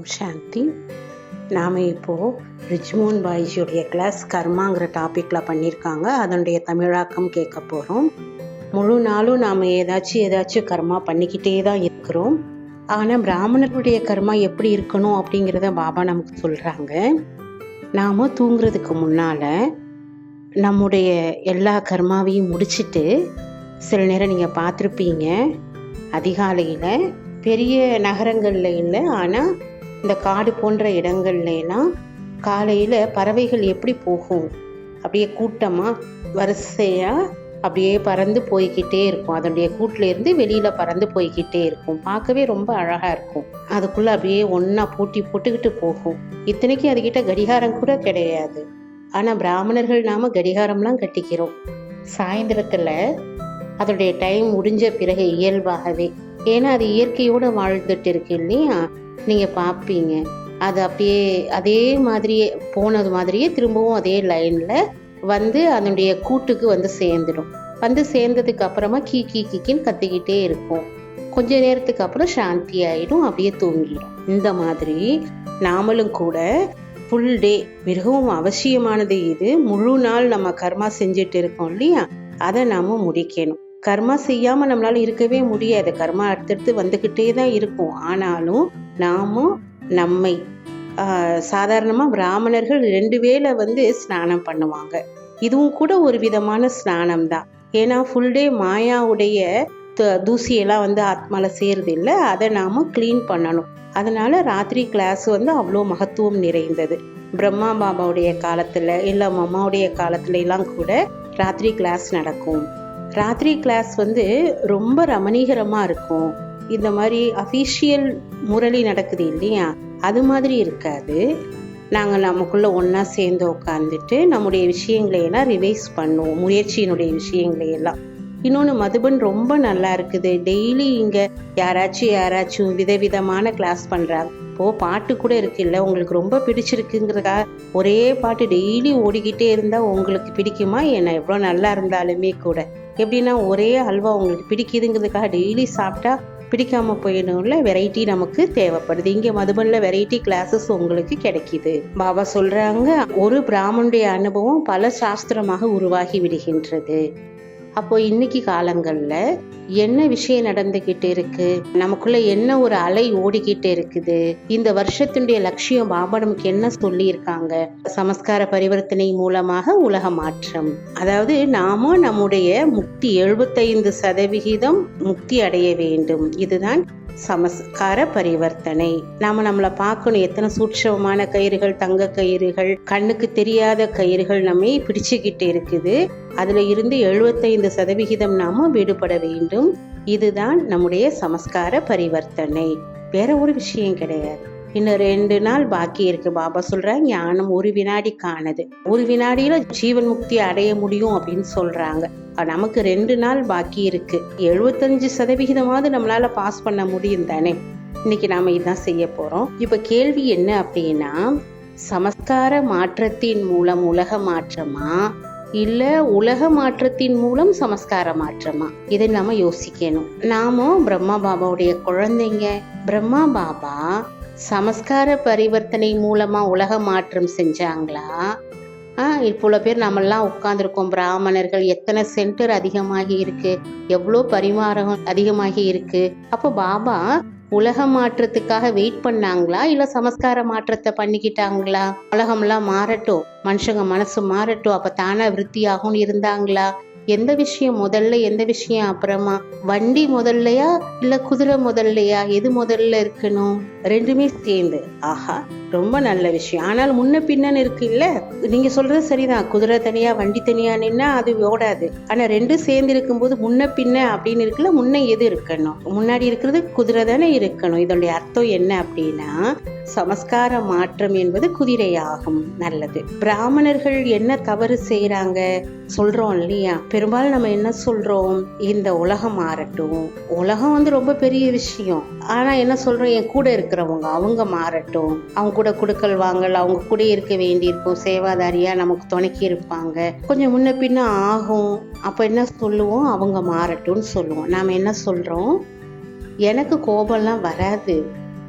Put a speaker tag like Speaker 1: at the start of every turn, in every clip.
Speaker 1: ஓம் சாந்தி. நாம் இப்போது ரிஜ்மோன் பாய்ஜியுடைய கிளாஸ் கர்மாங்கிற டாப்பிக்கில் பண்ணியிருக்காங்க அதனுடைய தமிழாக்கம் கேட்க போகிறோம் முழு நாளும் நாம் ஏதாச்சும் ஏதாச்சும் கர்மா பண்ணிக்கிட்டே தான் இருக்கிறோம். ஆனால் பிராமணர்களுடைய கர்மா எப்படி இருக்கணும் அப்படிங்கிறத பாபா நமக்கு சொல்கிறாங்க நாம் தூங்குறதுக்கு முன்னால் நம்முடைய எல்லா கர்மாவையும் முடிச்சுட்டு சில நேரம் நீங்கள் பார்த்துருப்பீங்க. அதிகாலையில் பெரிய நகரங்களில் இல்லை ஆனால் இந்த காடு போன்ற இடங்கள்லாம் காலையில் பறவைகள் எப்படி போகும்? அப்படியே கூட்டமாக வரிசையாக அப்படியே பறந்து போய்கிட்டே இருக்கும். அதனுடைய கூட்டிலேருந்து வெளியில் பறந்து போய்கிட்டே இருக்கும். பார்க்கவே ரொம்ப அழகாக இருக்கும். அதுக்குள்ளே அப்படியே ஒன்றா பூட்டி போட்டுக்கிட்டு போகும். இத்தனைக்கு அதுக்கிட்ட கடிகாரம் கூட கிடையாது. ஆனால் பிராமணர்கள் நாம் கடிகாரம்லாம் கட்டிக்கிறோம். சாயந்தரத்தில் அதோடைய டைம் முடிஞ்ச பிறகு இயல்பாகவே ஏன்னா அது இயற்கையோடு வாழ்ந்துட்டு இருக்கு இல்லையா? நீங்கள் பார்ப்பீங்க அது அப்படியே அதே மாதிரியே போனது மாதிரியே திரும்பவும் அதே லைனில் வந்து அதனுடைய கூட்டுக்கு வந்து சேர்ந்துடும். வந்து சேர்ந்ததுக்கு அப்புறமா கீ கீ கீக்கின்னு கத்திக்கிட்டே இருக்கும். கொஞ்ச நேரத்துக்கு அப்புறம் சாந்தி ஆகிடும் அப்படியே தூங்கிடும். இந்த மாதிரி நாமளும் கூட ஃபுல் டே மிகவும் அவசியமானது இது. முழு நாள் நம்ம கர்மா செஞ்சுட்டு இருக்கோம் இல்லையா? அதை நாம முடிக்கணும். கர்மா செய்யாமல் நம்மளால் இருக்கவே முடியாது. கர்மா அடுத்தடுத்து வந்துக்கிட்டே தான் இருக்கும். ஆனாலும் நாமும் நம்மை சாதாரணமாக பிராமணர்கள் ரெண்டு வேளை வந்து ஸ்நானம் பண்ணுவாங்க. இதுவும் கூட ஒரு விதமான ஸ்நானம் தான். ஏன்னா ஃபுல் டே மாயாவுடைய தூசியெல்லாம் வந்து ஆத்மால சேருது இல்லை? அதை நாம க்ளீன் பண்ணணும். அதனால ராத்திரி கிளாஸ் வந்து அவ்வளோ மகத்துவம் நிறைந்தது. பிரம்மா பாபாவுடைய காலத்தில் இல்லை மம்மாவுடைய காலத்துல எல்லாம் கூட ராத்திரி கிளாஸ் நடக்கும். ராத்திரி கிளாஸ் வந்து ரொம்ப ரமணீகரமாக இருக்கும். இந்த மாதிரி அஃபீஷியல் முரளி நடக்குது இல்லையா? அது மாதிரி இருக்காது. நாங்கள் நமக்குள்ளே ஒன்றா சேர்ந்து உட்காந்துட்டு நம்முடைய விஷயங்களையெல்லாம் ரிவைஸ் பண்ணுவோம். முயற்சியினுடைய விஷயங்களையெல்லாம் இன்னொன்று மதுபன் ரொம்ப நல்லா இருக்குது. டெய்லி இங்கே யாராச்சும் யாராச்சும் விதவிதமான கிளாஸ் பண்ணுறாங்க இப்போது பாட்டு கூட இருக்குல்ல உங்களுக்கு ரொம்ப பிடிச்சிருக்குங்கிறதா ஒரே பாட்டு டெய்லி ஓடிக்கிட்டே இருந்தால் உங்களுக்கு பிடிக்குமா? என்ன எவ்வளோ நல்லா இருந்தாலுமே கூட. எப்படின்னா ஒரே அல்வா உங்களுக்கு பிடிக்குதுங்கிறதுக்காக டெய்லி சாப்பிட்டா பிடிக்காமல் போயிடும்ல? வெரைட்டி நமக்கு தேவைப்படுது. இங்கே மதுபனில் வெரைட்டி கிளாஸஸ் உங்களுக்கு கிடைக்குது. பாபா சொல்கிறாங்க ஒரு பிராமனுடைய அனுபவம் பல சாஸ்திரமாக உருவாகி விடுகின்றது. அப்போ இன்னைக்கு காலங்கள்ல என்ன விஷயம் நடந்துகிட்டு இருக்கு? நமக்குள்ள என்ன ஒரு அலை ஓடிக்கிட்டு இருக்குது? இந்த வருஷத்தினுடைய லட்சியம் பாபா நமக்கு என்ன சொல்லி இருக்காங்க சமஸ்கார பரிவர்த்தனை மூலமாக உலக மாற்றம். அதாவது நாம நம்முடைய முக்தி எழுபத்தைந்து சதவிகிதம் முக்தி அடைய வேண்டும். இதுதான் சமஸ்கார பரிவர்த்தனை. நாம நம்மளை பார்க்கணும் எத்தனை சூட்சமான கயிறுகள் தங்க கயிறுகள் கண்ணுக்கு தெரியாத கயிறுகள் நம்மை பிடிச்சுக்கிட்டு இருக்குது. அதுல இருந்து எழுபத்தைந்து சதவிகிதம் நாம விடுபட வேண்டும். இதுதான் நம்முடைய சமஸ்கார பரிவர்த்தனை. வேற ஒரு விஷயம் கிடையாது. இன்னும் ரெண்டு நாள் பாக்கி இருக்கு. பாபா சொல்றாங்க ஞானம் ஒரு வினாடி காணது. ஒரு வினாடியில ஜீவன் முக்தி அடைய முடியும் அப்படின்னு சொல்றாங்க. நமக்கு ரெண்டு நாள் பாக்கி இருக்கு. எழுபத்தஞ்சு சதவிகிதமாவது நம்மளால பாஸ் பண்ண முடியும் தானே? இன்னைக்கு நாம இதான் செய்ய போறோம். இப்ப கேள்வி என்ன அப்படின்னா சமஸ்கார மாற்றத்தின் மூலம் உலக மாற்றமா? இல்ல உலக மாற்றத்தின் மூலம் சமஸ்கார மாற்றமா? இதை நாம யோசிக்கணும். நாம பிரம்மா பாபாவுடைய குழந்தைங்க பிரம்மா பாபா சமஸ்கார பரிவர்த்தனை மூலமாக உலக மாற்றம் செஞ்சாங்களா? ஆ இவ்வளோ பேர் நம்மெல்லாம் உட்காந்துருக்கோம் பிராமணர்கள் எத்தனை சென்டர் அதிகமாகி இருக்கு? எவ்வளோ பரிமாறம் அதிகமாகி இருக்கு? அப்போ பாபா உலக மாற்றத்துக்காக வெயிட் பண்ணாங்களா? இல்லை சமஸ்கார மாற்றத்தை பண்ணிக்கிட்டாங்களா? உலகம்லாம் மாறட்டும். மனுஷங்க மனசு மாறட்டும். அப்போ தானா விருத்தியாகும்னு இருந்தாங்களா? எந்த விஷயம் முதல்ல எந்த விஷயம் அப்புறமா? வண்டி முதல்லையா? இல்லை குதிரை முதல்லையா? எது முதல்ல இருக்கணும்? ரெண்டுமே சேர்ந்து. ஆஹா ரொம்ப நல்ல விஷயம். ஆனால் முன்ன பின்னன்னு இருக்கு இல்ல? நீங்க சொல்றது சரிதான். குதிரை தனியா வண்டி தனியா நின்னா அது ஓடாது. ஆனா ரெண்டும் சேர்ந்து இருக்கும்போது முன்ன பின்ன அப்படின்னு இருக்குல்ல முன்ன எது இருக்கணும்? முன்னாடி இருக்கிறது குதிரை தானே இருக்கணும். இதனுடைய அர்த்தம் என்ன அப்படின்னா சமஸ்கார மாற்றம் என்பது குதிரையாகும். நல்லது. பிராமணர்கள் என்ன தவறு செய்யறாங்க சொல்றோம் இல்லையா? பெரும்பாலும் நம்ம என்ன சொல்றோம்? இந்த உலகம் மாறட்டும். உலகம் வந்து ரொம்ப பெரிய விஷயம். ஆனா என்ன சொல்றோம்? என் கூட இருக்கிறவங்க அவங்க மாறட்டும். அவங்க கூட குடுக்கல் வாங்கல் அவங்க கூட இருக்க வேண்டியிருக்கும். சேவாதாரியாக நமக்கு துணைக்கி இருப்பாங்க. கொஞ்சம் முன்ன பின்ன ஆகும். அப்போ என்ன சொல்லுவோம்? அவங்க மாறட்டும்னு சொல்லுவோம். நாம் என்ன சொல்கிறோம் எனக்கு கோபம்லாம் வராது.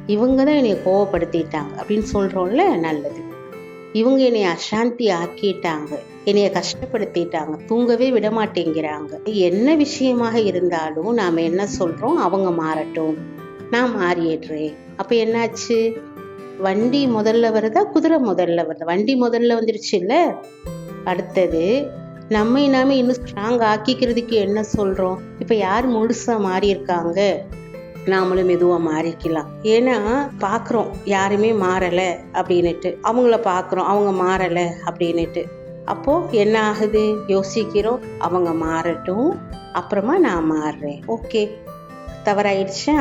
Speaker 1: இவங்க தான் என்னை கோவப்படுத்திட்டாங்க அப்படின்னு சொல்கிறோம்ல நல்லது. இவங்க என்னை அசாந்தி ஆக்கிட்டாங்க. என்னைய கஷ்டப்படுத்திட்டாங்க. தூங்கவே விட மாட்டேங்கிறாங்க என்ன விஷயமாக இருந்தாலும் நாம் என்ன சொல்கிறோம் அவங்க மாறட்டும். நான் மாறிடுறேன். அப்போ என்னாச்சு? வண்டி முதல்ல வருதா? குதிரை முதல்ல வருதா? வண்டி முதல்ல வந்துருச்சு இல்லை அடுத்தது நம்மை நாம இன்னும் ஸ்ட்ராங் ஆக்கிக்கிறதுக்கு என்ன சொல்கிறோம் இப்போ யார் முழுசாக மாறியிருக்காங்க? நாமளும் மெதுவாக மாறிக்கலாம் ஏன்னா பார்க்குறோம் யாருமே மாறலை அப்படின்னுட்டு. அவங்கள பார்க்குறோம் அவங்க மாறலை அப்படின்னுட்டு. அப்போது என்ன ஆகுது? யோசிக்கிறோம் அவங்க மாறட்டும். அப்புறமா நான் மாறுறேன். ஓகே தவறாயிடுச்சா?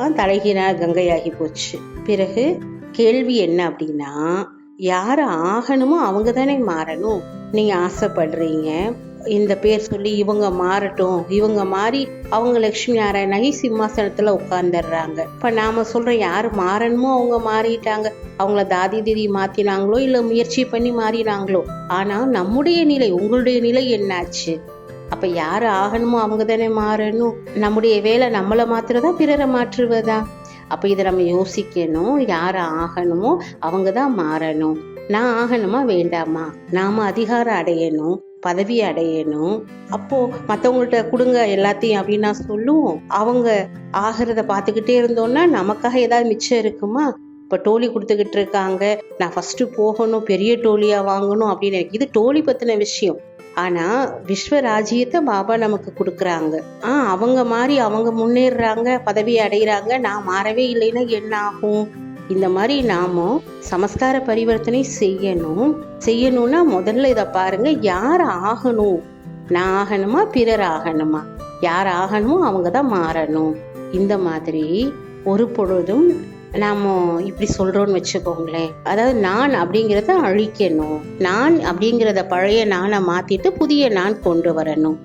Speaker 1: ஆ, தலைகீழாக கங்கையாகி போச்சு. பிறகு கேள்வி என்ன அப்படின்னா யார் ஆகணுமோ அவங்க தானே மாறணும். நீங்க ஆசைப்படுறீங்க. இந்த பேர் சொல்லி இவங்க மாறட்டும். இவங்க மாறி அவங்க லட்சுமி நாராயணாகி சிம்மாசனத்துல உட்காந்துடுறாங்க இப்ப நாம சொல்றோம் யார் மாறணுமோ அவங்க மாறிட்டாங்க. அவங்கள தாதி தீதி மாத்தினாங்களோ இல்ல முயற்சி பண்ணி மாறினாங்களோ. ஆனா நம்முடைய நிலை உங்களுடைய நிலை என்னாச்சு? அப்ப யாரு ஆகணுமோ அவங்க தானே மாறணும். நம்முடைய வேலை நம்மளை மாத்துறதா பிறரை மாற்றுவதா? அப்ப இதை நம்ம யோசிக்கணும். யார் ஆகணுமோ அவங்க தான் மாறணும். நான் ஆகணுமா வேண்டாமா? நாம அதிகாரம் அடையணும் பதவி அடையணும். அப்போ மத்தவங்கள்ட்ட கொடுங்க எல்லாத்தையும் அப்படின்னு நான் சொல்லுவோம். அவங்க ஆகிறத பார்த்துக்கிட்டே இருந்தோம்னா நமக்காக ஏதாவது மிச்சம் இருக்குமா? இப்போ டோலி கொடுத்துக்கிட்டு இருக்காங்க. நான் ஃபர்ஸ்ட் போகணும் பெரிய டோலியா வாங்கணும் அப்படின்னு இது டோலி பத்தின விஷயம். ஆனா விஸ்வராஜ்யத்தை பாபா நமக்கு கொடுக்குறாங்க. ஆ அவங்க மாதிரி அவங்க முன்னேறுறாங்க பதவி அடைகிறாங்க நான் மாறவே இல்லைன்னா என்ன ஆகும்? இந்த மாதிரி நாமும் சமஸ்கார பரிவர்த்தனை செய்யணும். செய்யணும்னா முதல்ல இதை பாருங்க யார் ஆகணும்? நான் ஆகணுமா பிறர் ஆகணுமா? யார் ஆகணுமோ அவங்க தான் மாறணும். இந்த மாதிரி ஒரு பொழுதும் நாம இப்படி சொல்கிறோன்னு வச்சுக்கோங்களேன். அதாவது நான் அப்படிங்கிறத அழிக்கணும். நான் அப்படிங்கிறத பழைய நானை மாற்றிட்டு புதிய நான் கொண்டு வரணும்.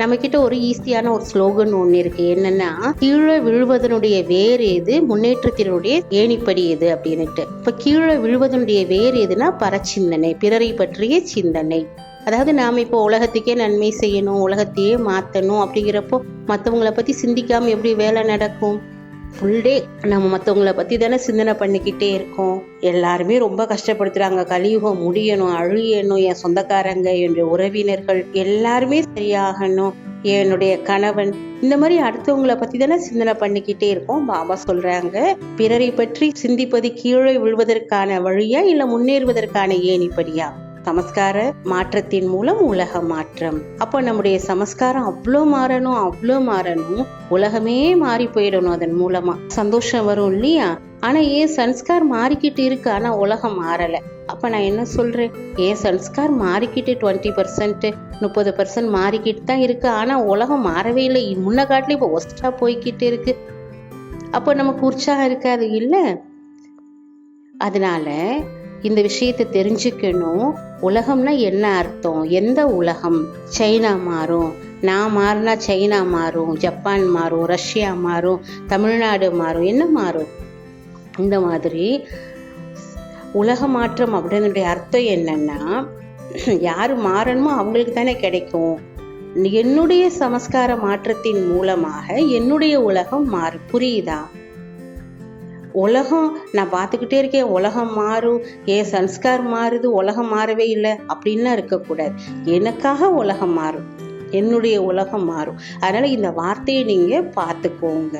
Speaker 1: நம்மக்கிட்ட ஒரு ஈஸியான ஒரு ஸ்லோகன் ஒன்று இருக்கு. என்னன்னா கீழே விழுவதனுடைய வேர் எது முன்னேற்றத்தினுடைய ஏணிப்படி எது அப்படின்னுட்டு. இப்போ கீழே விழுவதனுடைய வேர் எதுனா பரச்சிந்தனை பிறரை பற்றிய சிந்தனை. அதாவது நாம் இப்போ உலகத்துக்கே நன்மை செய்யணும் உலகத்தையே மாற்றணும் அப்படிங்கிறப்போ மற்றவங்களை பற்றி சிந்திக்காமல் எப்படி வேலை நடக்கும்? ஃபுல் டே நம்ம மற்றவங்கள பற்றி தானே சிந்தனை பண்ணிக்கிட்டே இருக்கோம். எல்லாருமே ரொம்ப கஷ்டப்படுத்துகிறாங்க கலியுகம் முடியணும் அழியணும் என் சொந்தக்காரங்க என்னுடைய உறவினர்கள் எல்லாருமே சரியாகணும். என்னுடைய கணவன். இந்த மாதிரி அடுத்தவங்களை பத்தி தானே சிந்தனை பண்ணிக்கிட்டே இருக்கோம். பாபா சொல்றாங்க பிறரை பற்றி சிந்திப்பது கீழே விழுவதற்கான வழியா இல்ல முன்னேறுவதற்கான ஏணிப்படியா சமஸ்கார மாற்றத்தின் மூலம் உலக மாற்றம். அப்போ நம்முடைய சமஸ்காரம் அவ்வளோ மாறணும் அவ்வளோ மாறணும். உலகமே மாறி போயிடணும் அதன் மூலமா. சந்தோஷம் வரும் இல்லையா? ஆனா ஏன் சன்ஸ்கார் மாறிக்கிட்டு இருக்கு? ஆனா உலகம் மாறல. அப்ப நான் என்ன சொல்றேன்? ஏன் சன்ஸ்கார் மாறிக்கிட்டு டுவெண்ட்டி பர்சன்ட் முப்பது பர்சன்ட் மாறிக்கிட்டு தான் இருக்கு? ஆனா உலகம் மாறவே இல்லை. முன்ன காட்டிலும் இப்போ ஒஸ்டா போய்கிட்டு இருக்கு. அப்போ நமக்கு உற்சாகம் இருக்காது இல்லை? அதனால இந்த விஷயத்தை தெரிஞ்சுக்கணும். உலகம்னா என்ன அர்த்தம்? எந்த உலகம்? சைனா மாறும். நான் மாறினா சைனா மாறும் ஜப்பான் மாறும் ரஷ்யா மாறும் தமிழ்நாடு மாறும். என்ன மாறும்? இந்த மாதிரி உலக மாற்றம் அப்படின்னுடைய அர்த்தம் என்னன்னா யார் மாறணுமோ அவங்களுக்கு தானே கிடைக்கும். என்னுடைய சமஸ்கார மாற்றத்தின் மூலமாக என்னுடைய உலகம் மாறு. புரியுதா? உலகம் நான் பார்த்துக்கிட்டே இருக்கேன் உலகம் மாறும் ஏன் சன்ஸ்கார் மாறுது உலகம் மாறவே இல்லை அப்படின்லாம் இருக்கக்கூடாது. எனக்காக உலகம் மாறும். என்னுடைய உலகம் மாறும். அதனால் இந்த வார்த்தையை நீங்கள் பார்த்துக்கோங்க.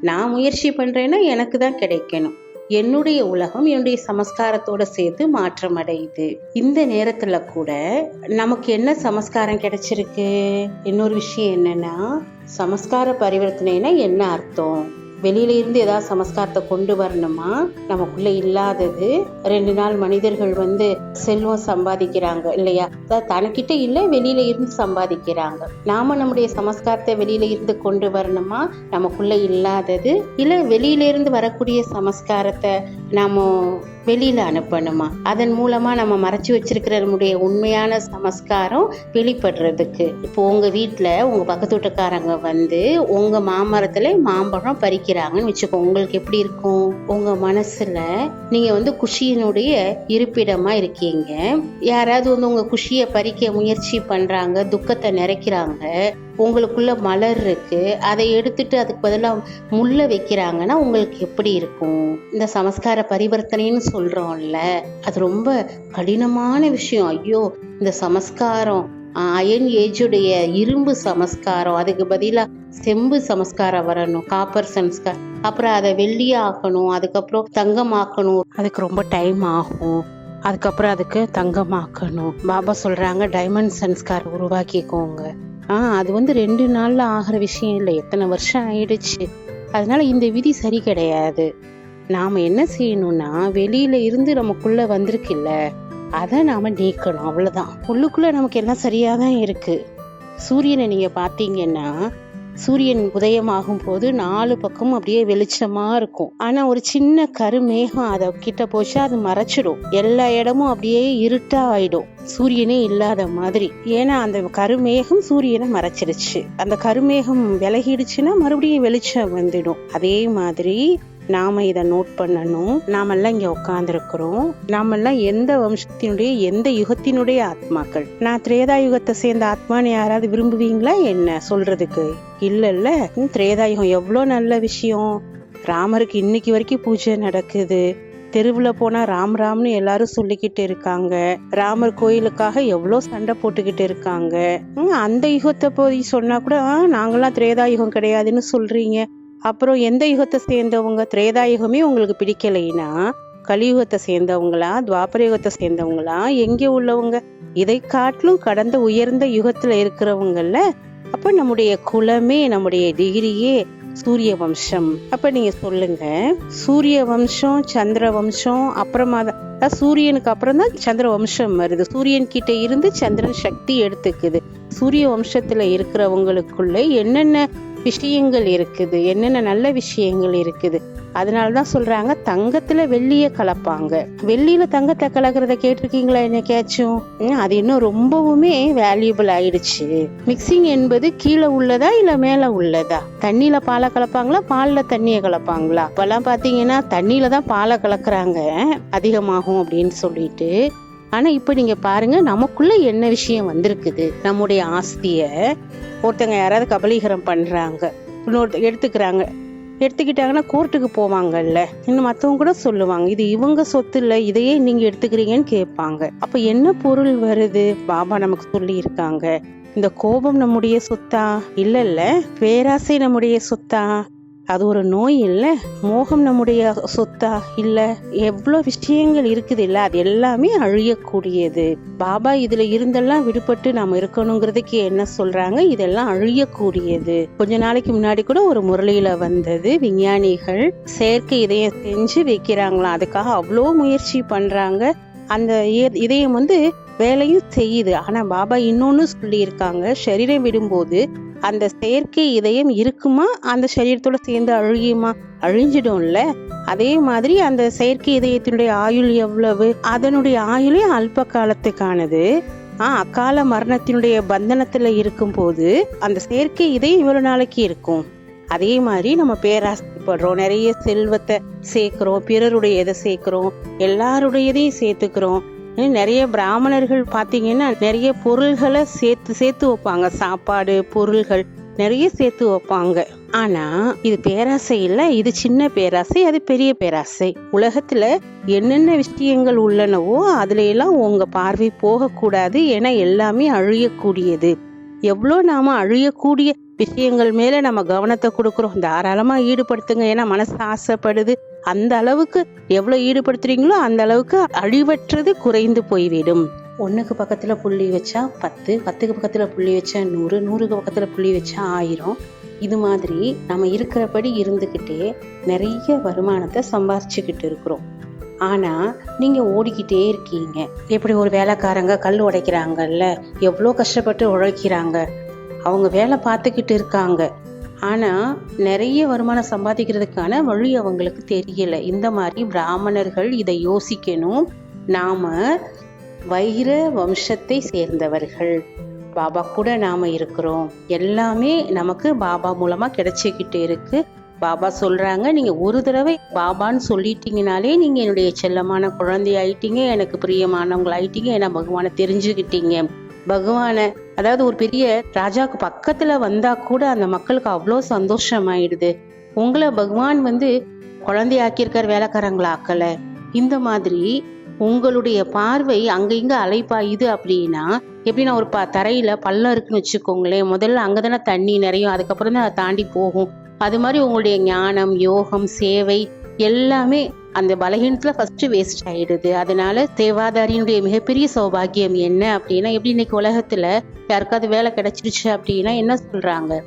Speaker 1: நான் முயற்சி பண்ணுறேன்னா எனக்கு தான் கிடைக்கணும். என்னுடைய உலகம் என்னுடைய சமஸ்காரத்தோட சேர்த்து மாற்றம் அடையுது இந்த நேரத்துல கூட நமக்கு என்ன சமஸ்காரம் கிடைச்சிருக்கு? இன்னொரு விஷயம் என்னன்னா சமஸ்கார பரிவர்த்தனைனா என்ன அர்த்தம்? வெளியிலேருந்து ஏதாவது சமஸ்காரத்தை கொண்டு வரணுமா? நமக்குள்ள இல்லாதது. ரெண்டு நாள் மனிதர்கள் வந்து செல்வம் சம்பாதிக்கிறாங்க இல்லையா? அதாவது தனக்கிட்ட இல்லை வெளியில இருந்து சம்பாதிக்கிறாங்க. நாம நம்முடைய சமஸ்காரத்தை வெளியில இருந்து கொண்டு வரணுமா? நமக்குள்ள இல்லாதது. இல்லை வெளியில இருந்து வரக்கூடிய சமஸ்காரத்தை நாம வெளியில அனுப்பணுமா? அதன் மூலமா நம்ம மறைச்சு வச்சிருக்கிற நம்முடைய உண்மையான சமஸ்காரம் வெளிப்படுறதுக்கு. இப்போ உங்க வீட்டில் உங்க பக்கத்து வீட்டுக்காரங்க வந்து உங்க மாமரத்துல மாம்பழம் பறிக்கிறாங்கன்னு வச்சுக்கோ உங்களுக்கு எப்படி இருக்கும்? உங்க மனசுல நீங்க வந்து குஷியினுடைய இருப்பிடமா இருக்கீங்க. யாராவது வந்து உங்க குஷியை பறிக்க முயற்சி பண்றாங்க துக்கத்தை நிறைக்கிறாங்க உங்களுக்குள்ள மலர் இருக்கு. அதை எடுத்துட்டு அதுக்கு பதிலாக முல்லை வைக்கிறாங்கன்னா உங்களுக்கு எப்படி இருக்கும்? இந்த சமஸ்கார பரிவர்த்தனைன்னு சொல்றோம்ல அது ரொம்ப கடினமான விஷயம். ஐயோ இந்த சமஸ்காரம் அயன் ஏஜுடைய இரும்பு சமஸ்காரம் அதுக்கு பதிலாக செம்பு சமஸ்காரம் வரணும் காப்பர் சமஸ்காரம் அப்புறம் அதை வெள்ளியாக்கணும் அதுக்கப்புறம் தங்கமாக்கணும். அதுக்கு ரொம்ப டைம் ஆகும். அதுக்கப்புறம் அதுக்கு தங்கமாக்கணும். பாபா சொல்றாங்க டைமண்ட் சன்ஸ்கார் உருவாக்கிக்கோங்க. ஆ அது வந்து ரெண்டு நாள்ல ஆகிற விஷயம் இல்லை. எத்தனை வருஷம் ஆயிடுச்சு. அதனால இந்த விதி சரி கிடையாது. நாம என்ன செய்யணும்னா வெளியில இருந்து நமக்குள்ள வந்திருக்குல்ல அதை நாம நீக்கணும். அவ்வளவுதான். உள்ளுக்குள்ள நமக்கு எல்லாம் சரியாதான் இருக்கு. சூரியனை நீங்க பாத்தீங்கன்னா சூரியன் உதயமாகும் போது நாலு பக்கமும் அப்படியே வெளிச்சமா இருக்கும். ஆனா ஒரு சின்ன கருமேகம் அதை கிட்ட போச்சு அது மறைச்சிடும் எல்லா இடமும் அப்படியே இருட்டா ஆயிடும். சூரியனே இல்லாத மாதிரி. ஏன்னா அந்த கருமேகம் சூரியனை மறைச்சிருச்சு. அந்த கருமேகம் விலகிடுச்சுன்னா மறுபடியும் வெளிச்சம் வந்துடும். அதே மாதிரி நாம இதை நோட் பண்ணணும். நாமெல்லாம் இங்க உட்காந்துருக்கிறோம் நாமெல்லாம் எந்த வம்சத்தினுடைய எந்த யுகத்தினுடைய ஆத்மாக்கள்? நான் திரேதா யுகத்தை சேர்ந்த ஆத்மான்னு யாராவது விரும்புவீங்களா? என்ன? சொல்றதுக்கு. இல்ல இல்ல ம், திரேதா யுகம் எவ்வளோ நல்ல விஷயம். ராமருக்கு இன்னைக்கு வரைக்கும் பூஜை நடக்குது. தெருவுல போனா ராம் ராம்னு எல்லாரும் சொல்லிக்கிட்டு இருக்காங்க. ராமர் கோயிலுக்காக எவ்வளோ சண்டை போட்டுக்கிட்டு இருக்காங்க. அந்த யுகத்தை போய் சொன்னா கூட "ஆ, நாங்கெல்லாம் திரேதா யுகம் கிடையாதுன்னு சொல்றீங்க. அப்புறம் எந்த யுகத்தை சேர்ந்தவங்க? திரேதா யுகமே உங்களுக்கு பிடிக்கலைன்னா கலியுகத்தை சேர்ந்தவங்களா துவாபர யுகத்தை சேர்ந்தவங்களா எங்கே உள்ளவங்க? இதை காட்டிலும் கடந்த உயர்ந்த யுகத்துல இருக்கிறவங்கல்ல அப்ப நம்முடைய குலமே நம்முடைய டிகிரியே சூரிய வம்சம். அப்ப நீங்க சொல்லுங்க சூரிய வம்சம் சந்திர வம்சம் அப்புறமா தான் சூரியனுக்கு அப்புறம் தான் சந்திர வம்சம் வருது. சூரியன் கிட்ட இருந்து சந்திரன் சக்தி எடுத்துக்குது. சூரிய வம்சத்துல இருக்கிறவங்களுக்குள்ள என்னென்ன விஷயங்கள் இருக்குது. என்னென்ன நல்ல விஷயங்கள் இருக்குது. அதனால தான் சொல்றாங்க தங்கத்துல வெள்ளிய கலப்பாங்க. வெள்ளியில தங்கத்தை கலக்கிறத கேட்டிருக்கீங்களா என்னைக்காச்சும் அது இன்னும் ரொம்பவுமே வேல்யூபிள் ஆயிடுச்சு. மிக்சிங் என்பது கீழே உள்ளதா இல்ல மேல உள்ளதா? தண்ணியில பாலை கலப்பாங்களா? பால்ல தண்ணியை கலப்பாங்களா? இப்பெல்லாம் பாத்தீங்கன்னா தண்ணியில தான் பாலை கலக்குறாங்க. அதிகமாகும் அப்படின்னு சொல்லிட்டு ஆனா இப்ப நீங்க பாருங்க நமக்குள்ள என்ன விஷயம் வந்திருக்குது? நம்முடைய ஆஸ்திய ஒருத்தங்க யாராவது கபலீகரம் பண்றாங்க இன்னொரு எடுத்துக்கிறாங்க. எடுத்துக்கிட்டாங்கன்னா கோர்ட்டுக்கு போவாங்கல்ல? இன்னும் மற்றவங்க கூட சொல்லுவாங்க இது இவங்க சொத்து இல்லை இதையே நீங்க எடுத்துக்கிறீங்கன்னு கேட்பாங்க. அப்ப என்ன பொருள் வருது? பாபா நமக்கு சொல்லி இருக்காங்க இந்த கோபம் நம்முடைய சொத்தா? இல்ல இல்ல பேராசை நம்முடைய சொத்தா? அது ஒரு நோய் இல்லை. மோகம் நம்முடைய சொத்தா? இல்லை. எவ்வளோ விஷயங்கள் இருக்குது இல்லை. அது எல்லாமே அழியக்கூடியது. பாபா இதில் இருந்தெல்லாம் விடுபட்டு நாம் இருக்கணுங்கிறதுக்கு என்ன சொல்கிறாங்க இதெல்லாம் அழியக்கூடியது. கொஞ்ச நாளைக்கு முன்னாடி கூட ஒரு முரளியில் வந்தது. விஞ்ஞானிகள் செயற்கை இதயம் செஞ்சு வைக்கிறாங்களாம். அதுக்காக அவ்வளோ முயற்சி பண்ணுறாங்க அந்த இதயம் வந்து வேலையும் செய்யுது. ஆனால் பாபா இன்னொன்னு சொல்லியிருக்காங்க. சரீரம் விடும்போது அந்த செயற்கை இதயம் இருக்குமா? அந்த சரீரத்தோட சேர்ந்து அழியுமா? அழிஞ்சிடும்ல. அதே மாதிரி அந்த செயற்கை இதயத்தினுடைய ஆயுள் எவ்வளவு? அதனுடைய ஆயுளே அல்ப காலத்துக்கானது ஆஹ் அக்கால மரணத்தினுடைய பந்தனத்துல இருக்கும்போது அந்த செயற்கை இதயம் இவ்வளவு நாளைக்கு இருக்கும். அதே மாதிரி நம்ம பேராசைப்படுறோம். நிறைய செல்வத்தை சேர்க்கிறோம். பிறருடைய இதை சேர்க்கிறோம். எல்லாருடையதையும் சேர்த்துக்கிறோம். நிறைய பிராமணர்கள் பார்த்தீங்கன்னா நிறைய பொருள்களை சேர்த்து சேர்த்து வைப்பாங்க. சாப்பாடு பொருள்கள் நிறைய சேர்த்து வைப்பாங்க. ஆனா இது பேராசை இல்ல. இது சின்ன பேராசை அது பெரிய பேராசை. உலகத்துல என்னென்ன விஷயங்கள் உள்ளனவோ அதுல எல்லாம் உங்க பார்வை போகக்கூடாது ஏன்னா எல்லாமே அழியக்கூடியது. எவ்வளோ நாம அழியக்கூடிய விஷயங்கள் மேல நம்ம கவனத்தை கொடுக்குறோம். தாராளமா ஈடுபடுத்துங்க. ஏன்னா மனசு ஆசைப்படுது. அந்த அளவுக்கு எவ்வளவு ஈடுபடுத்துறீங்களோ அந்த அளவுக்கு அழிவற்றது குறைந்து போய்விடும். ஒன்றுக்கு பக்கத்தில் புள்ளி வச்சா பத்து பத்துக்கு பக்கத்தில் புள்ளி வச்சா நூறு நூறுக்கு பக்கத்தில் புள்ளி வச்சா ஆயிரம். இது மாதிரி நம்ம இருக்கிறபடி இருந்துக்கிட்டே நிறைய வருமானத்தை சம்பாரிச்சுக்கிட்டு இருக்கிறோம். ஆனால் நீங்கள் ஓடிக்கிட்டே இருக்கீங்க. எப்படி ஒரு வேலைக்காரங்க கல் உடைக்கிறாங்கல்ல? எவ்வளோ கஷ்டப்பட்டு உழைக்கிறாங்க? அவங்க வேலை பார்த்துக்கிட்டு இருக்காங்க. ஆனால் நிறைய வருமானம் சம்பாதிக்கிறதுக்கான வழி அவங்களுக்கு தெரியல. இந்த மாதிரி பிராமணர்கள் இதை யோசிக்கணும். நாம் வைர வம்சத்தை சேர்ந்தவர்கள். பாபா கூட நாம் இருக்கிறோம். எல்லாமே நமக்கு பாபா மூலமாக கிடைச்சிக்கிட்டு இருக்கு. பாபா சொல்கிறாங்க நீங்கள் ஒரு தடவை பாபான்னு சொல்லிட்டீங்கனாலே நீங்கள் என்னுடைய செல்லமான குழந்தை ஆயிட்டீங்க எனக்கு பிரியமானவங்களாயிட்டீங்க ஏன்னா பகவானை தெரிஞ்சுக்கிட்டீங்க. பகவானை அதாவது ஒரு பெரிய ராஜாவுக்கு பக்கத்துல வந்தா கூட அந்த மக்களுக்கு அவ்வளோ சந்தோஷமாயிடுது. உங்களை பகவான் வந்து குழந்தையாக்கியிருக்கார் வேலைக்காரங்களை ஆக்கல. இந்த மாதிரி உங்களுடைய பார்வை அங்க இங்க அலைப்பாயுது அப்படின்னா எப்படின்னா ஒரு ப தரையில பள்ளம் இருக்குன்னு வச்சுக்கோங்களேன். முதல்ல அங்கதானே தண்ணி நிறையும் அதுக்கப்புறம் தான் அதை தாண்டி போகும். அது மாதிரி உங்களுடைய ஞானம் யோகம் சேவை எல்லாமே அந்த பலகீனத்துல ஃபர்ஸ்ட் வேஸ்ட் ஆயிடுது. அதனால தேவாதாரியினுடைய மிகப்பெரிய சௌபாகியம் என்ன அப்படின்னா எப்படி இன்னைக்கு உலகத்துல யாருக்காவது வேலை கிடைச்சிருச்சு அப்படின்னா என்ன சொல்றாங்க?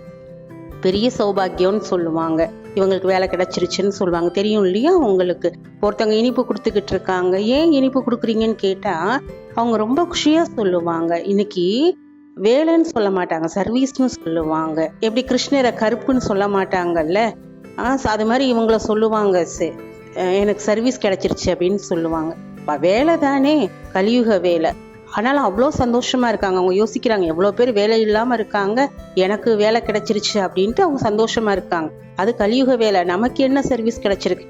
Speaker 1: பெரிய சௌபாகியம்னு சொல்லுவாங்க. இவங்களுக்கு வேலை கிடைச்சிருச்சுன்னு சொல்லுவாங்க. தெரியும் இல்லையா உங்களுக்கு? ஒருத்தவங்க இனிப்பு கொடுத்துக்கிட்டு இருக்காங்க. ஏன் இனிப்பு கொடுக்குறீங்கன்னு கேட்டா அவங்க ரொம்ப குஷியா சொல்லுவாங்க. இன்னைக்கு வேலைன்னு சொல்ல மாட்டாங்க சர்வீஸ்னு சொல்லுவாங்க. எப்படி கிருஷ்ணரை கருப்புன்னு சொல்ல மாட்டாங்கல்ல? ஆ அது மாதிரி இவங்கள சொல்லுவாங்க "சே- எனக்கு சர்வீஸ் கிடைச்சிருச்சு அப்படின்னு சொல்லுவாங்க. வேலை தானே கலியுக வேலை. ஆனாலும் அவ்வளோ சந்தோஷமா இருக்காங்க. அவங்க யோசிக்கிறாங்க எவ்வளோ பேர் வேலை இல்லாமல் இருக்காங்க எனக்கு வேலை கிடைச்சிருச்சு அப்படின்ட்டு அவங்க சந்தோஷமா இருக்காங்க. அது கலியுக வேலை. நமக்கு என்ன சர்வீஸ் கிடைச்சிருக்கு?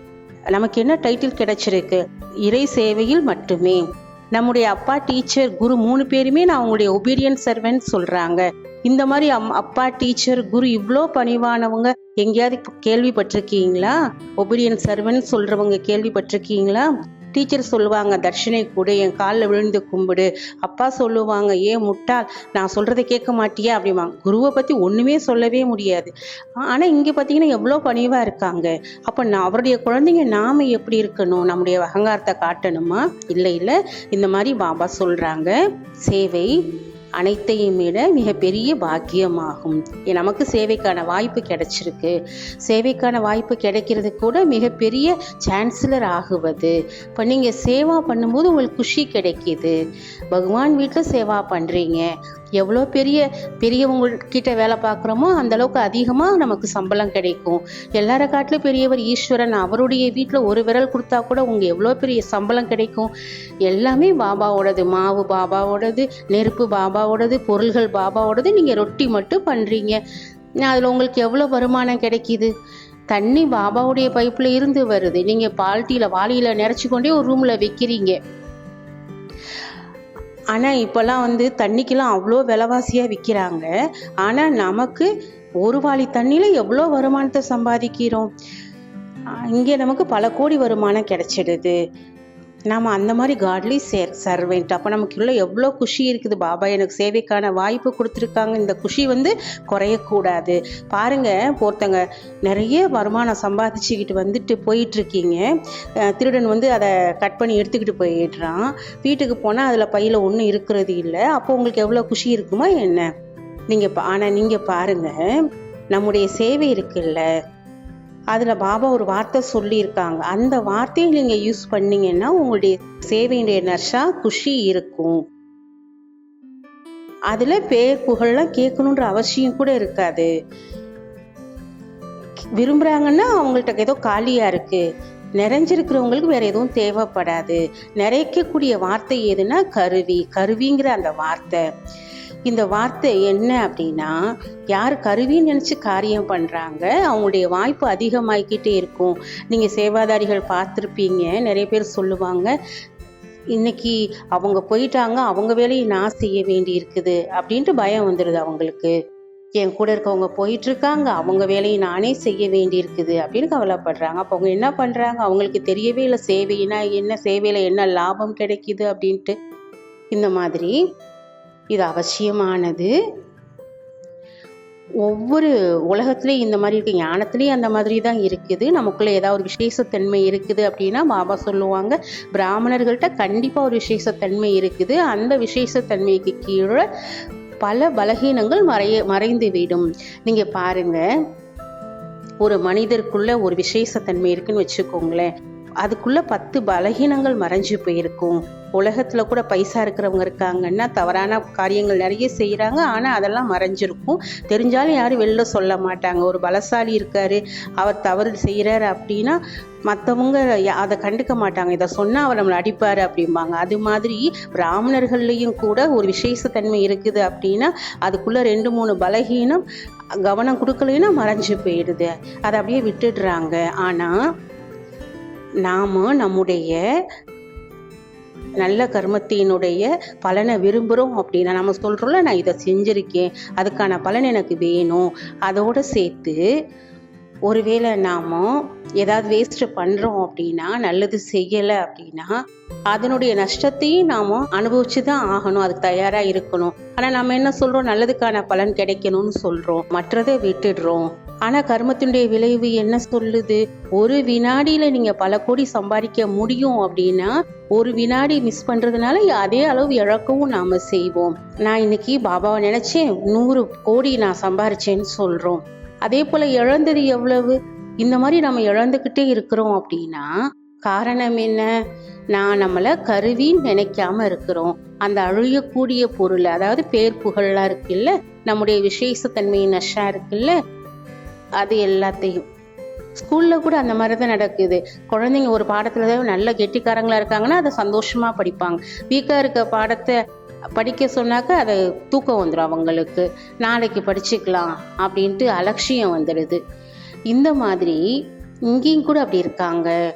Speaker 1: நமக்கு என்ன டைட்டில் கிடைச்சிருக்கு? இறை சேவையில் மட்டுமே. நம்முடைய அப்பா டீச்சர் குரு மூணு பேருமே நான் அவங்களுடைய ஒபீடியன்ட் சர்வெண்ட் சொல்றாங்க. இந்த மாதிரி அம்- அப்பா டீச்சர் குரு இவ்வளோ பணிவானவங்க எங்கேயாவது கேள்விப்பட்டிருக்கீங்களா? ஒபீடியன் சர்வன் சொல்றவங்க கேள்விப்பட்டிருக்கீங்களா? டீச்சர் சொல்லுவாங்க தர்ஷனை கூட என் காலில் விழுந்து கும்பிடு. அப்பா சொல்லுவாங்க ஏன் முட்டாள் நான் சொல்கிறத கேட்க மாட்டியா? அப்படிம்பாங்க. குருவை பற்றி ஒன்றுமே சொல்லவே முடியாது. ஆனால் இங்கே பார்த்தீங்கன்னா எவ்வளோ பணிவாக இருக்காங்க. அப்போ நான் அவருடைய குழந்தைங்க நாம எப்படி இருக்கணும்? நம்முடைய அகங்காரத்தை காட்டணுமா? இல்லை இல்லை. இந்த மாதிரி பாபா சொல்கிறாங்க சேவை அனைத்தையும் விட மிகப்பெரிய பாக்கியமாகும். நமக்கு சேவைக்கான வாய்ப்பு கிடைச்சிருக்கு. சேவைக்கான வாய்ப்பு கிடைக்கிறது கூட மிகப்பெரிய சான்சலர் ஆகுவது. இப்போ நீங்கள் சேவா பண்ணும்போது உங்களுக்கு குஷி கிடைக்கிது. பகவான் வீட்டில் சேவா பண்ணுறீங்க எவ்வளோ பெரிய பெரியவங்கக்கிட்ட வேலை பார்க்குறோமோ அந்த அளவுக்கு அதிகமாக நமக்கு சம்பளம் கிடைக்கும். எல்லார காட்டிலும் பெரியவர் ஈஸ்வரன் அவருடைய வீட்டில் ஒரு விரல் கொடுத்தா கூட உங்கள் எவ்வளோ பெரிய சம்பளம் கிடைக்கும்? எல்லாமே பாபாவோடது. மாவு பாபாவோடது நெருப்பு பாபாவோடது பொருள்கள் பாபாவோடது நீங்கள் ரொட்டி மட்டும் பண்ணுறீங்க அதில் உங்களுக்கு எவ்வளோ வருமானம் கிடைக்கிது? தண்ணி பாபாவுடைய பைப்பில் இருந்து வருது. நீங்கள் பால்ட்டியில் வாளியில் நிறச்சி கொண்டே ஒரு ரூமில் வைக்கிறீங்க. ஆனால் இப்போல்லாம் வந்து தண்ணிக்கெல்லாம் அவ்வளோ விலைவாசியாக விற்கிறாங்க ஆனால் நமக்கு ஒரு வாளி தண்ணியில் எவ்வளோ வருமானத்தை சம்பாதிக்கிறோம்? இங்கே நமக்கு பல கோடி வருமானம் கிடைச்சிடுது. நாம் அந்த மாதிரி காட்லி சேர் சர்வெண்ட் அப்போ நமக்குள்ளே எவ்வளோ குஷி இருக்குது பாபா எனக்கு சேவைக்கான வாய்ப்பு கொடுத்துருக்காங்க. இந்த குஷி வந்து குறையக்கூடாது. பாருங்கள் ஒருத்தங்க நிறைய வருமானம் சம்பாதிச்சுக்கிட்டு வந்துட்டு போயிட்டுருக்கீங்க. திருடன் வந்து அதை கட் பண்ணி எடுத்துக்கிட்டு போயிடுறான். வீட்டுக்கு போனால் அதில் பையில் ஒன்றும் இருக்கிறது இல்லை. அப்போ உங்களுக்கு எவ்வளோ குஷி இருக்குமா என்ன? நீங்கள் ஆனால் நீங்கள் பாருங்க நம்முடைய சேவை இருக்குல்ல. அதில் பாபா ஒரு வார்த்தை சொல்லியிருக்காங்க. அந்த வார்த்தையை நீங்கள் யூஸ் பண்ணீங்கன்னா உங்களுடைய சேவையுடைய நர்ஷா குஷி இருக்கும். அதில் பேர் புகழ்லாம் கேட்கணுன்ற அவசியம் கூட இருக்காது. விரும்புகிறாங்கன்னா அவங்கள்ட்ட ஏதோ காலியாக இருக்குது நிறைஞ்சிருக்கிறவங்களுக்கு வேற எதுவும் தேவைப்படாது. நிறைக்கக்கூடிய வார்த்தை எதுனா கருவி. கருவிங்கிற அந்த வார்த்தை. இந்த வார்த்தை என்ன அப்படின்னா யார் கருவின்னு நினச்சி காரியம் பண்ணுறாங்க அவங்களுடைய வாய்ப்பு அதிகமாகிக்கிட்டே இருக்கும். நீங்கள் சேவாதாரிகள் பார்த்துருப்பீங்க நிறைய பேர் சொல்லுவாங்க இன்னைக்கு அவங்க போயிட்டாங்க அவங்க வேலையை நான் செய்ய வேண்டி இருக்குது அப்படின்ட்டு பயம் வந்துடுது அவங்களுக்கு. என் கூட இருக்கவங்க போயிட்டு இருக்காங்க அவங்க வேலையை நானே செய்ய வேண்டி இருக்குது அப்படின்னு கவலைப்படுறாங்க. அப்போ அவங்க என்ன பண்ணுறாங்க அவங்களுக்கு தெரியவே இல்லை சேவைனா என்ன சேவையில் என்ன லாபம் கிடைக்குது அப்படின்ட்டு. இந்த மாதிரி இது அவசியமானது. ஒவ்வொரு உலகத்துலேயும் இந்த மாதிரி இருக்குது ஞானத்துலேயும் அந்த மாதிரி தான் இருக்குது. நமக்குள்ளே ஏதாவது ஒரு விசேஷத்தன்மை இருக்குது அப்படின்னா பாபா சொல்லுவாங்க. பிராமணர்கள்ட்ட கண்டிப்பாக ஒரு விசேஷத்தன்மை இருக்குது. அந்த விசேஷத்தன்மைக்கு கீழே பல பலகீனங்கள் மறைய மறைந்து விடும். நீங்கள் பாருங்க. ஒரு மனிதருக்குள்ள ஒரு விசேஷத்தன்மை இருக்குன்னு வச்சுக்கோங்களேன். அதுக்குள்ள பத்து பலகீனங்கள் மறைஞ்சு போயிருக்கும். உலகத்துல கூட பைசா இருக்கிறவங்க இருக்காங்கன்னா தவறான காரியங்கள் நிறைய செய்யறாங்க ஆனா அதெல்லாம் மறைஞ்சிருக்கும். தெரிஞ்சாலும் யாரும் வெளில சொல்ல மாட்டாங்க. ஒரு பலசாலி இருக்காரு அவர் தவறு செய்யறாரு அப்படின்னா மற்றவங்க அதை கண்டுக்க மாட்டாங்க. இதை சொன்னா அவர் நம்மளை அடிப்பாரு அப்படிம்பாங்க. அது மாதிரி பிராமணர்கள்லேயும் கூட ஒரு விசேஷத்தன்மை இருக்குது அப்படின்னா அதுக்குள்ள ரெண்டு மூணு பலகீனம் கவனம் கொடுக்கலைன்னா மறைஞ்சு போயிடுது. அதை அப்படியே விட்டுடுறாங்க. ஆனா நாம் நம்முடைய நல்ல கர்மத்தினுடைய பலனை விரும்புகிறோம் அப்படின்னா நம்ம சொல்கிறோம்ல நான் இதை செஞ்சுருக்கேன் அதுக்கான பலன் எனக்கு வேணும். அதோடு சேர்த்து ஒருவேளை நாம ஏதாவது வேஸ்ட் பண்ணுறோம் அப்படின்னா நல்லது செய்யலை அப்படின்னா அதனுடைய நஷ்டத்தையும் நாம் அனுபவிச்சு தான் ஆகணும் அதுக்கு தயாராக இருக்கணும். ஆனால் நம்ம என்ன சொல்கிறோம் நல்லதுக்கான பலன் கிடைக்கணும்னு சொல்கிறோம் மற்றதை விட்டுடுறோம். ஆனால் கர்மத்தினுடைய விளைவு என்ன சொல்லுது? ஒரு வினாடியில் நீங்கள் பல கோடி சம்பாதிக்க முடியும் அப்படின்னா ஒரு வினாடி மிஸ் பண்ணுறதுனால அதே அளவு இழக்கவும் நாம் செய்வோம். நான் இன்னைக்கு பாபாவை நினச்சேன் நூறு கோடி நான் சம்பாரிச்சேன்னு சொல்கிறோம் அதே போல் இழந்தது எவ்வளவு? இந்த மாதிரி நம்ம இழந்துக்கிட்டே இருக்கிறோம் அப்படின்னா காரணம் என்ன? நான் நம்மளை கருவின்னு நினைக்காம இருக்கிறோம். அந்த அழியக்கூடிய பொருள் அதாவது பேர் புகழ்லாம் இருக்குல்ல? நம்முடைய விசேஷத்தன்மை நஷா இருக்குல்ல? அது எல்லாத்தையும். ஸ்கூல்ல கூட அந்த மாதிரி தான் நடக்குது. குழந்தைங்க ஒரு பாடத்துல தான் நல்ல கெட்டிக்காரங்களா இருக்காங்கன்னா அதை சந்தோஷமா படிப்பாங்க. வீக்கா இருக்க பாடத்தை படிக்க சொன்னாக்க அதை தூக்கம் வந்துடும் அவங்களுக்கு. நாளைக்கு படிச்சுக்கலாம் அப்படின்ட்டு அலட்சியம் வந்துடுது இந்த மாதிரி இங்கேயும் கூட அப்படி இருக்காங்க.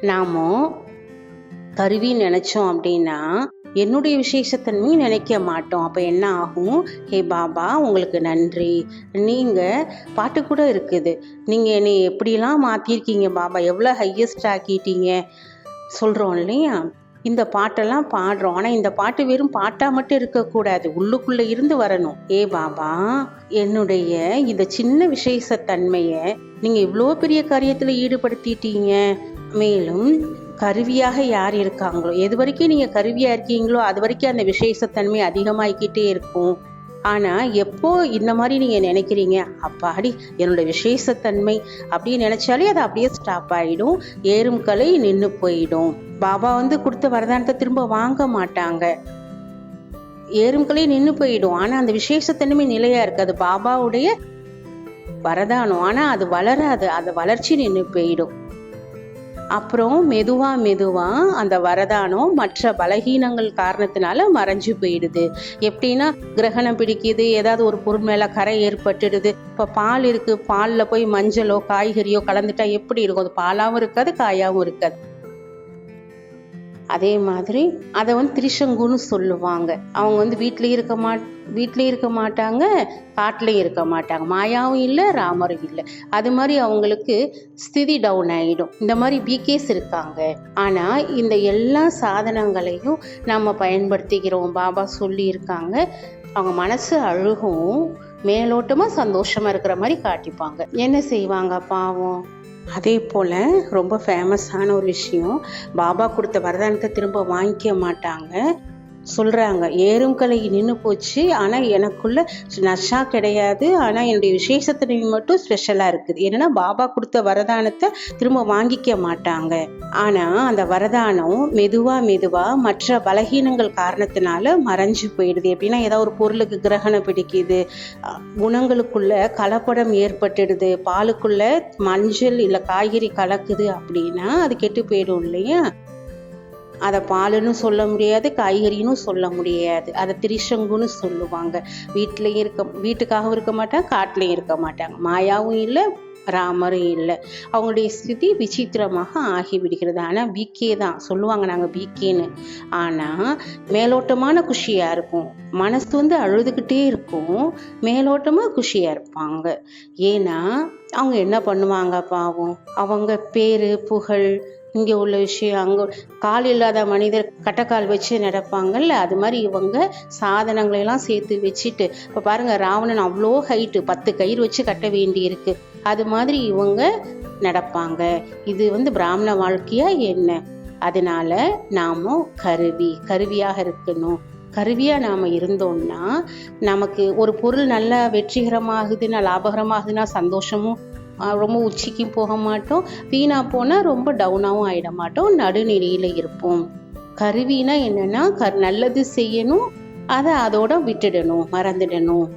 Speaker 1: நாமும் கருவின்னு நினைச்சோம் அப்படின்னா என்னுடைய விசேஷத்தன்மையும் நினைக்க மாட்டோம். அப்போ என்ன ஆகும்? ஹே பாபா உங்களுக்கு நன்றி. நீங்கள் பாட்டு கூட இருக்குது. நீங்கள் என்னை எப்படிலாம் மாற்றிருக்கீங்க பாபா? எவ்வளோ ஹையஸ்ட் ஆக்கிட்டீங்க? சொல்கிறோம் இல்லையா? இந்த பாட்டெல்லாம் பாடுறோம். ஆனால் இந்த பாட்டு வெறும் பாட்டாக மட்டும் இருக்கக்கூடாது. உள்ளுக்குள்ளே இருந்து வரணும். ஏ பாபா என்னுடைய இந்த சின்ன விசேஷத்தன்மையை நீங்கள் இவ்வளோ பெரிய காரியத்தில் ஈடுபடுத்திட்டீங்க. மேலும் கருவியாக யார் இருக்காங்களோ? எது வரைக்கும் நீங்கள் கருவியாக இருக்கீங்களோ அது வரைக்கும் அந்த விசேஷத்தன்மை அதிகமாகிக்கிட்டே இருக்கும். ஆனால் எப்போ இந்த மாதிரி நீங்கள் நினைக்கிறீங்க? அப்பாடி என்னோட விசேஷத்தன்மை அப்படின்னு நினச்சாலே அது அப்படியே ஸ்டாப் ஆகிடும் ஏறும் கலை நின்று போயிடும். பாபா வந்து கொடுத்த வரதானத்தை திரும்ப வாங்க மாட்டாங்க. ஏறும் கலை நின்று போயிடும். ஆனால் அந்த விசேஷத்தன்மை நிலையாக இருக்காது. பாபாவுடைய வரதானம். ஆனால் அது வளராது. அது வளர்ச்சி நின்று போயிடும். அப்புறம் மெதுவாக மெதுவாக அந்த வரதானம் மற்ற பலகீனங்கள் காரணத்தினால மறைஞ்சு போயிடுது. எப்படின்னா கிரகணம் பிடிக்குது ஏதாவது ஒரு பொருள் மேலே கரை ஏற்பட்டுடுது. இப்போ பால் இருக்குது பாலில் போய் மஞ்சளோ காய்கறியோ கலந்துட்டா எப்படி இருக்கும்? அது பாலாகவும் இருக்காது காயாகவும் இருக்காது. அதே மாதிரி அதை வந்து திரிசங்குன்னு சொல்லுவாங்க. அவங்க வந்து வீட்லேயும் இருக்க மாட் வீட்லேயும் இருக்க மாட்டாங்க காட்டிலையும் இருக்க மாட்டாங்க. மாயாவும் இல்லை ராமரும் இல்லை. அது மாதிரி அவங்களுக்கு ஸ்திதி டவுன் ஆகிடும் இந்த மாதிரி பிகேஸ் இருக்காங்க. ஆனால் இந்த எல்லா சாதனங்களையும் நம்ம பயன்படுத்திக்கிறோம் பாபா சொல்லியிருக்காங்க. அவங்க மனசு அழுகும் மேலோட்டமாக சந்தோஷமாக இருக்கிற மாதிரி காட்டிப்பாங்க. என்ன செய்வாங்க பாவம்? அதே போல் ரொம்ப ஃபேமஸான ஒரு விஷயம். பாபா கொடுத்த வரதானத்தை திரும்ப வாங்கிக்க மாட்டாங்க. சொல்கிறாங்க ஏறும் கலை நின்று போச்சு. ஆனால் எனக்குள்ள நஷா கிடையாது. ஆனால் என்னுடைய விசேஷத்தன்மை மட்டும் ஸ்பெஷலாக இருக்குது. என்னன்னா பாபா கொடுத்த வரதானத்தை திரும்ப வாங்கிக்க மாட்டாங்க. ஆனால் அந்த வரதானம் மெதுவாக மெதுவாக மற்ற பலகீனங்கள் காரணத்தினால மறைஞ்சு போயிடுது. எப்படின்னா ஏதாவது ஒரு பொருளுக்கு கிரகணம் பிடிக்குது. குணங்களுக்குள்ள கலப்படம் ஏற்பட்டுடுது. பாலுக்குள்ள மஞ்சள் இல்லை காய்கறி கலக்குது அப்படின்னா அது கெட்டு போயிடும் இல்லையா? அதை பாலுன்னு சொல்ல முடியாது காய்கறின்னு சொல்ல முடியாது. அதை திரிசங்குன்னு சொல்லுவாங்க. வீட்லேயும் இருக்க வீட்டுக்காகவும் இருக்க மாட்டாங்க காட்டிலையும் இருக்க மாட்டாங்க. மாயாவும் இல்லை ராமரும் இல்லை. அவங்களுடைய ஸ்திதி விசித்திரமாக ஆகிவிடுகிறது. ஆனால் பிகே தான். சொல்லுவாங்க நாங்கள் பிகேன்னு ஆனால் மேலோட்டமான குஷியாக இருக்கும் மனசு வந்து அழுதுகிட்டே இருக்கும். மேலோட்டமாக குஷியாக இருப்பாங்க. ஏன்னா அவங்க என்ன பண்ணுவாங்க பாவம்? அவங்க பேர் புகழ் இங்கே உள்ள விஷயம் அங்கே கால் இல்லாத மனிதர் கட்டக்கால் வச்சு நடப்பாங்கல்ல அது மாதிரி இவங்க சாதனங்களையெல்லாம் சேர்த்து வச்சுட்டு இப்போ பாருங்கள் ராவணன் அவ்வளோ ஹைட்டு பத்து கயிறு வச்சு கட்ட வேண்டி இருக்கு அது மாதிரி இவங்க நடப்பாங்க. இது வந்து பிராமண வாழ்க்கையா என்ன? அதனால நாம கருவி கருவியாக இருக்கணும். கருவியாக நாம் இருந்தோம்னா நமக்கு ஒரு பொருள் நல்லா வெற்றிகரமாகுதுன்னா லாபகரமாகுதுன்னா சந்தோஷமும் ரொம்ப உச்சிக்கும் போக மாட்டோம். வீணாக போனால் ரொம்ப டவுனாகவும் ஆகிட மாட்டோம். நடுநிலையில் இருப்போம். கருவினா என்னென்னா கர் நல்லது செய்யணும். அதை அதோட விட்டுடணும் மறந்துடணும்.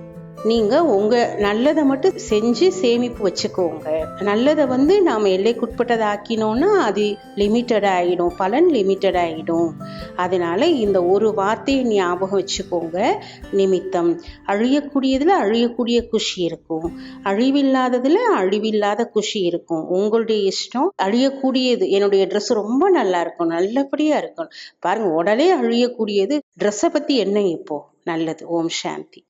Speaker 1: நீங்கள் உங்கள் நல்லதை மட்டும் செஞ்சு சேமிப்பு வச்சுக்கோங்க. நல்லதை வந்து நாம் எல்லைக்குட்பட்டதை ஆக்கினோன்னா அது லிமிட்டட் ஆகிடும் பலன் லிமிட்டட் ஆகிடும் அதனால இந்த ஒரு வார்த்தையை ஞாபகம் வச்சுக்கோங்க. நிமித்தம். அழியக்கூடியதில் அழியக்கூடிய குஷி இருக்கும். அழிவில்லாததில் அழிவில்லாத குஷி இருக்கும். உங்களுடைய இஷ்டம் அழியக்கூடியது. என்னுடைய ட்ரெஸ் ரொம்ப நல்லா இருக்கும் நல்லபடியாக இருக்கும். பாருங்க உடனே அழியக்கூடியது. ட்ரெஸ்ஸை பற்றி என்ன இப்போ? நல்லது. ஓம் சாந்தி.